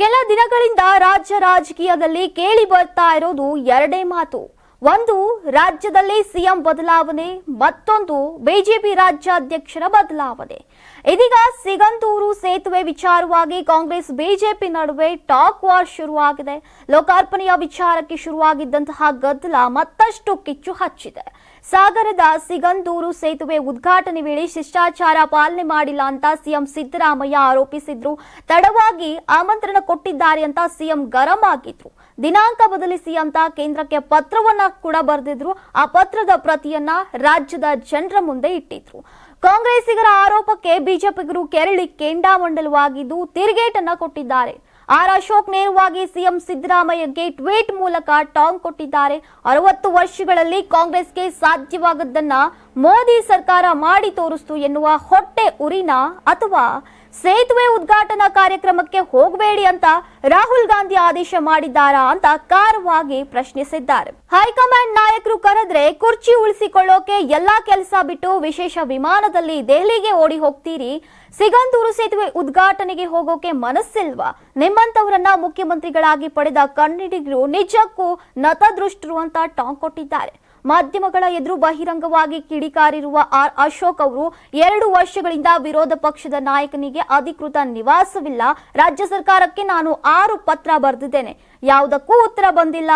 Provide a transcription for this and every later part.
ಕೆಲ ದಿನಗಳಿಂದ ರಾಜ್ಯ ರಾಜಕೀಯದಲ್ಲಿ ಕೇಳಿ ಬರ್ತಾ ಇರೋದು ಎರಡೇ ಮಾತು. ಒಂದು ರಾಜ್ಯದಲ್ಲಿ ಸಿಎಂ ಬದಲಾವಣೆ, ಮತ್ತೊಂದು ಬಿಜೆಪಿ ರಾಜ್ಯಾಧ್ಯಕ್ಷರ ಬದಲಾವಣೆ. ಇದೀಗ ಸಿಗಂದೂರು ಸೇತುವೆ ವಿಚಾರವಾಗಿ ಕಾಂಗ್ರೆಸ್, ಬಿಜೆಪಿ ನಡುವೆ ಟಾಕ್ ವಾರ್ ಶುರುವಾಗಿದೆ. ಲೋಕಾರ್ಪಣೆಯ ವಿಚಾರಕ್ಕೆ ಶುರುವಾಗಿದ್ದಂತಹ ಗದ್ದಲ ಮತ್ತಷ್ಟು ಕಿಚ್ಚು ಹಚ್ಚಿದೆ. ಸಾಗರದ ಸಿಗಂದೂರು ಸೇತುವೆ ಉದ್ಘಾಟನೆ ವೇಳೆ ಶಿಷ್ಟಾಚಾರ ಪಾಲನೆ ಮಾಡಿಲ್ಲ ಅಂತ ಸಿಎಂ ಸಿದ್ದರಾಮಯ್ಯ ಆರೋಪಿಸಿದ್ರು. ತಡವಾಗಿ ಆಮಂತ್ರಣ ಕೊಟ್ಟಿದ್ದಾರೆ ಅಂತ ಸಿಎಂ ಗರಂ ಆಗಿದ್ರು. ದಿನಾಂಕ ಬದಲಿಸಿ ಅಂತ ಕೇಂದ್ರಕ್ಕೆ ಪತ್ರವನ್ನ ಕೂಡ ಬರೆದಿದ್ರು. ಆ ಪತ್ರದ ಪ್ರತಿಯನ್ನ ರಾಜ್ಯದ ಜನರ ಮುಂದೆ ಇಟ್ಟಿದ್ರು. ಕಾಂಗ್ರೆಸ್ಸಿಗರ ಆರೋಪಕ್ಕೆ ಬಿಜೆಪಿಗರು ಕೆರಳಿ ಕೆಂಡಾಮಂಡಲವಾಗಿದ್ದು ತಿರುಗೇಟನ್ನ ಕೊಟ್ಟಿದ್ದಾರೆ. ಆರ್ ಅಶೋಕ್ ನೇರವಾಗಿ ಸಿಎಂ ಸಿದ್ದರಾಮಯ್ಯಗೆ ಟ್ವೀಟ್ ಮೂಲಕ ಟಾಂಗ್ ಕೊಟ್ಟಿದ್ದಾರೆ. ಅರವತ್ತು ವರ್ಷಗಳಲ್ಲಿ ಕಾಂಗ್ರೆಸ್ಗೆ ಸಾಧ್ಯವಾಗದ್ದನ್ನ ಮೋದಿ ಸರ್ಕಾರ ಮಾಡಿ ತೋರಿಸ್ತು ಎನ್ನುವ ಹೊಟ್ಟೆ ಉರಿನ ಅಥವಾ ಸೇತುವೆ ಉದ್ಘಾಟನಾ ಕಾರ್ಯಕ್ರಮಕ್ಕೆ ಹೋಗಬೇಡಿ ಅಂತ ರಾಹುಲ್ ಗಾಂಧಿ ಆದೇಶ ಮಾಡಿದ್ದಾರಾ ಅಂತ ಖಾರವಾಗಿ ಪ್ರಶ್ನಿಸಿದ್ದಾರೆ. ಹೈಕಮಾಂಡ್ ನಾಯಕರು ಕರೆದ್ರೆ ಕುರ್ಚಿ ಉಳಿಸಿಕೊಳ್ಳೋಕೆ ಎಲ್ಲಾ ಕೆಲಸ ಬಿಟ್ಟು ವಿಶೇಷ ವಿಮಾನದಲ್ಲಿ ದೆಹಲಿಗೆ ಓಡಿ ಹೋಗ್ತೀರಿ. ಸಿಗಂದೂರು ಸೇತುವೆ ಉದ್ಘಾಟನೆಗೆ ಹೋಗೋಕೆ ಮನಸ್ಸಿಲ್ವಾ? ನಿಮ್ಮಂತವರನ್ನ ಮುಖ್ಯಮಂತ್ರಿಗಳಾಗಿ ಪಡೆದ ಕನ್ನಡಿಗರು ನಿಜಕ್ಕೂ ನತದೃಷ್ಟರು ಅಂತ ಟಾಂಗ್ ಕೊಟ್ಟಿದ್ದಾರೆ. ಮಾಧ್ಯಮಗಳ ಎದುರು ಬಹಿರಂಗವಾಗಿ ಕಿಡಿಕಾರಿರುವ ಆರ್ ಅಶೋಕ್ ಅವರು ಎರಡು ವರ್ಷಗಳಿಂದ ವಿರೋಧ ಪಕ್ಷದ ನಾಯಕನಿಗೆ ಅಧಿಕೃತ ನಿವಾಸವಿಲ್ಲ. ರಾಜ್ಯ ಸರ್ಕಾರಕ್ಕೆ ನಾನು ಆರು ಪತ್ರ ಬರೆದಿದ್ದೇನೆ. ಯಾವುದಕ್ಕೂ ಉತ್ತರ ಬಂದಿಲ್ಲ.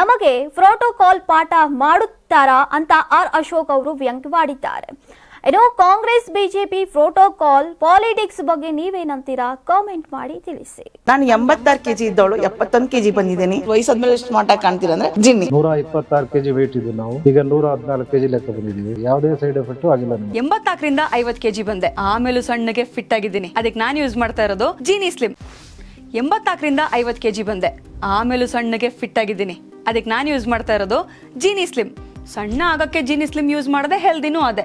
ನಮಗೆ ಪ್ರೋಟೋಕಾಲ್ ಪಾಠ ಮಾಡುತ್ತಾರಾ ಅಂತ ಆರ್ ಅಶೋಕ್ ಅವರು ವ್ಯಂಗ್ಯವಾಡಿದ್ದಾರೆ. ಇನ್ನು ಕಾಂಗ್ರೆಸ್ ಬಿಜೆಪಿ ಪ್ರೋಟೋಕಾಲ್ ಪಾಲಿಟಿಕ್ಸ್ ಬಗ್ಗೆ ನೀವೇನಂತೀರಾ ಕಾಮೆಂಟ್ ಮಾಡಿ ತಿಳಿಸಿ. ನಾನು ಎಂಬತ್ತಾರು ಕೆಜಿ ಇದ್ದವಳು ಎಪ್ಪತ್ತೊಂದು ಕೆಜಿ ಬಂದಿದ್ದೀನಿ. ವಯಸ್ಸಾದ್ಮೇಲೆ ಸ್ಮಾರ್ಟ್ ಆಗಿ ಕಾಣ್ತೀರಾ ಅಂದ್ರೆ ಜಿನ್ನಿ. ನೂರ ಇಪ್ಪತ್ತಾರು ಕೆಜಿ ವೇಟ್ ಇದ್ದು ನಾವು. ಈಗ ನೂರ ಹದಿನಾಲ್ಕು ಕೆಜಿ ಲೆಕ್ಕ ಬಂದಿದ್ದೀವಿ. ಯಾವುದೇ ಸೈಡ್ ಎಫೆಕ್ಟ್ ಆಗಿಲ್ಲ ನಮಗೆ. ಎಂಬತ್ನಾಲ್ಕರಿಂದ ಐವತ್ತು ಕೆಜಿ ಬಂದೆ. ಆಮೇಲೂ ಸಣ್ಣಗೆ ಫಿಟ್ ಆಗಿದ್ದೀನಿ. ಅದಕ್ಕೆ ನಾನು ಯೂಸ್ ಮಾಡ್ತಾ ಇರೋದು ಜೀನಿ ಸ್ಲಿಮ್ ಎಂಬತ್ನಾಲ್ಕರಿಂದ ಐವತ್ತು ಕೆಜಿ ಬಂದೆ. ಆಮೇಲೂ ಸಣ್ಣಗೆ ಫಿಟ್ ಆಗಿದ್ದೀನಿ. ಅದಕ್ಕೆ ನಾನು ಯೂಸ್ ಮಾಡ್ತಾ ಇರೋದು ಜೀನಿ ಸ್ಲಿಮ್ ಸಣ್ಣ ಆಗಕ್ಕೆ ಜೀನಿ ಸ್ಲಿಮ್ ಯೂಸ್ ಮಾಡದೆ ಹೆಲ್ದಿನೂ ಅದೇ.